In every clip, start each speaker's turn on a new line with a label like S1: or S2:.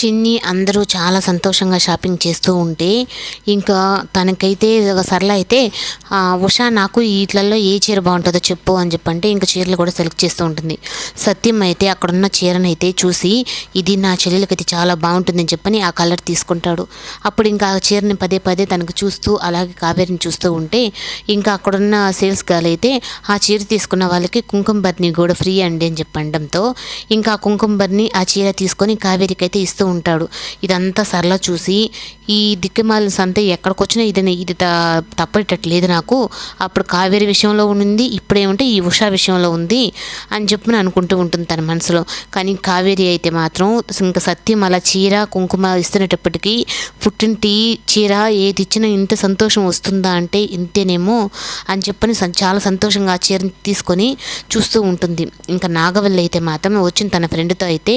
S1: చిన్ని అందరూ చాలా సంతోషంగా షాపింగ్ చేస్తూ ఉంటే ఇంకా తనకైతే సరళ అయితే ఉషా నాకు వీటిలలో ఏ చీర బాగుంటుందో చెప్పు అని చెప్పంటే ఇంకా చీరలు కూడా సెలెక్ట్ చేస్తూ ఉంటుంది. సత్యం అయితే అక్కడున్న చీరనైతే చూసి ఇది నా చెల్లెలకైతే చాలా బాగుంటుందని చెప్పని ఆ కలర్ తీసుకుంటాడు. అప్పుడు ఇంకా ఆ చీరని పదే పదే తనకు చూస్తూ అలాగే కావేరిని చూస్తూ ఉంటే ఇంకా అక్కడున్న సేల్స్ గర్ల్ అయితే ఆ చీర తీసుకున్న వాళ్ళకి కుంకుమ బర్ని కూడా ఫ్రీ అండి అని చెప్పడంతో ఇంకా ఆ కుంకుమ బర్ని ఆ చీర తీసుకొని కావేరికి అయితే ఇస్తూ ఉంటాడు. ఇదంతా సరళ చూసి ఈ దిక్కుమాల సంత ఎక్కడికొచ్చినా వచ్చినా ఇది తప్పేటట్లేదు నాకు. అప్పుడు కావేరి విషయంలో ఉంది ఇప్పుడేమంటే ఈ ఉషా విషయంలో ఉంది అని చెప్పి అనుకుంటూ ఉంటుంది తన మనసులో. కానీ కావేరి అయితే మాత్రం ఇంకా సత్యం అలా చీర కుంకుమ ఇస్తున్నప్పటికీ పుట్టింటి చీర ఏది ఇచ్చినా ఇంత సంతోషం వస్తుందా అంటే ఇంతేనేమో అని చెప్పని చాలా సంతోషంగా ఆ చీరని తీసుకొని చూస్తూ ఉంటుంది. ఇంకా నాగవల్లి అయితే మాత్రం వచ్చిన తన ఫ్రెండ్తో అయితే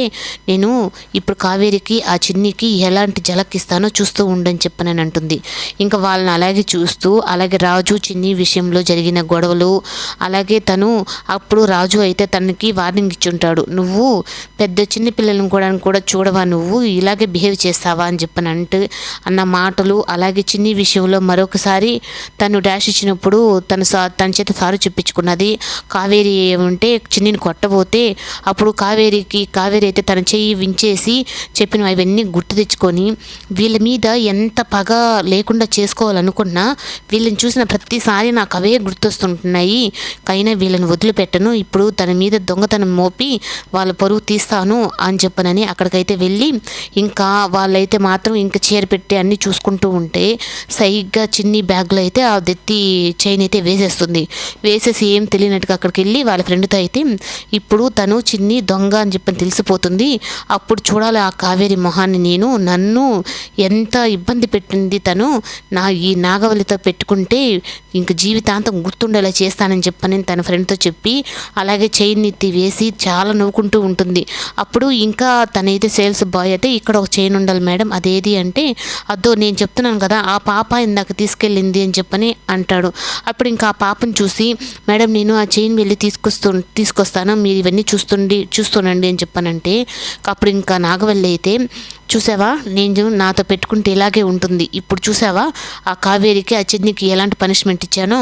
S1: నేను ఇప్పుడు కావేరికి ఆ చిన్నికి ఎలాంటి జలక్కిస్తానో చూస్తూ ఉండని చెప్పనని అంటుంది. ఇంకా వాళ్ళని అలాగే చూస్తూ అలాగే రాజు చిన్ని విషయంలో జరిగిన గొడవలు అలాగే తను అప్పుడు రాజు అయితే తనకి వార్నింగ్ ఇచ్చుంటాడు. నువ్వు పెద్ద చిన్న పిల్లలను కూడా కూడా చూడవా? నువ్వు ఇలాగే బిహేవ్ చేస్తావా? అని చెప్పని అంటే అన్న మాటలు అలాగే చిన్ని విషయంలో మరొకసారి తను డాష్ ఇచ్చినప్పుడు తను సా తన చేత సారు చెప్పించుకున్నది. కావేరి ఏమంటే చిన్నిని కొట్టబోతే అప్పుడు కావేరికి కావేరి అయితే తన చెయ్యి వించేసి చెప్పిన అవన్నీ గుర్తు తెచ్చుకొని వీళ్ళ మీద ఎంత పగ లేకుండా చేసుకోవాలనుకున్నా వీళ్ళని చూసిన ప్రతిసారి నాకు అవే గుర్తొస్తుంటున్నాయి. కైనా వీళ్ళని వదిలిపెట్టను. ఇప్పుడు తన మీద దొంగతనం మోపి వాళ్ళ పరువు తీస్తాను అని చెప్పనని అక్కడికైతే వెళ్ళి ఇంకా వాళ్ళైతే మాత్రం ఇంకా చీర పెట్టి అన్నీ చూసుకుంటూ ఉంటే సైగ్గా చిన్ని బ్యాగ్లో అయితే ఆ దెత్తి చైన్ అయితే వేసేస్తుంది. వేసేసి ఏం తెలియనట్టుగా అక్కడికి వెళ్ళి వాళ్ళ ఫ్రెండ్తో అయితే ఇప్పుడు తను చిన్ని దొంగ అని చెప్పని తెలిసిపోతుంది. అప్పుడు చూడాలి ఆ కావేరి మొహాన్ని నేను నన్ను ఎంత ఎంత ఇబ్బంది పెట్టింది తను. నా ఈ నాగవల్లితో పెట్టుకుంటే ఇంక జీవితాంతం గుర్తుండేలా చేస్తానని చెప్పని తన ఫ్రెండ్తో చెప్పి అలాగే చైన్ ఎత్తి వేసి చాలా నవ్వుకుంటూ ఉంటుంది. అప్పుడు ఇంకా తనైతే సేల్స్ బాయ్ అయితే ఇక్కడ ఒక చైన్ ఉండాలి మేడం అదేది అంటే అద్దో నేను చెప్తున్నాను కదా ఆ పాప ఇందాక తీసుకెళ్ళింది అని చెప్పని అంటాడు. అప్పుడు ఇంకా ఆ పాపను చూసి మేడం నేను ఆ చైన్ వెళ్ళి తీసుకొస్తూ తీసుకొస్తాను మీరు ఇవన్నీ చూస్తుండి చూస్తుండండి అని చెప్పానంటే అప్పుడు ఇంకా నాగవల్లి అయితే చూసావా? నేను నాతో పెట్టుకుంటే ఇలాగే ఉంటుంది. ఇప్పుడు చూసావా? ఆ కావేరికి ఆ చిన్నికి ఎలాంటి పనిష్మెంట్ ఇచ్చానో?